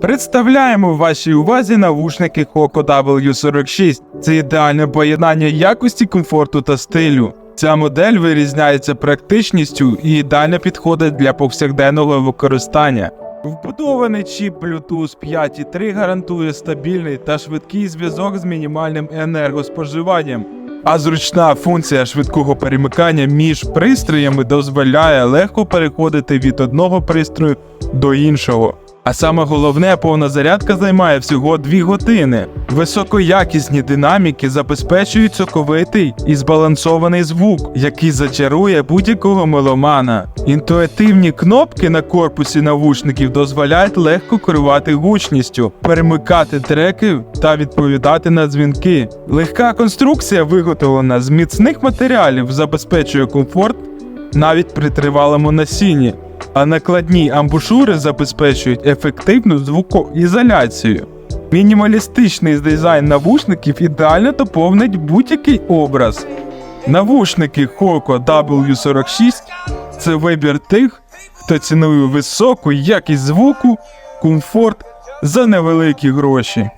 Представляємо вашій увазі навушники Hoco W46. Це ідеальне поєднання якості, комфорту та стилю. Ця модель вирізняється практичністю і ідеально підходить для повсякденного використання. Вбудований чіп Bluetooth 5.3 гарантує стабільний та швидкий зв'язок з мінімальним енергоспоживанням. А зручна функція швидкого перемикання між пристроями дозволяє легко переходити від одного пристрою до іншого. А саме головне, повна зарядка займає всього 2 години. Високоякісні динаміки забезпечують соковитий і збалансований звук, який зачарує будь-якого меломана. Інтуїтивні кнопки на корпусі навушників дозволяють легко керувати гучністю, перемикати треки та відповідати на дзвінки. Легка конструкція, виготовлена з міцних матеріалів, забезпечує комфорт навіть при тривалому носінні, а накладні амбушури забезпечують ефективну звукоізоляцію. Мінімалістичний дизайн навушників ідеально доповнить будь-який образ. Навушники Hoco W46 це вибір тих, хто цінує високу якість звуку, комфорт за невеликі гроші.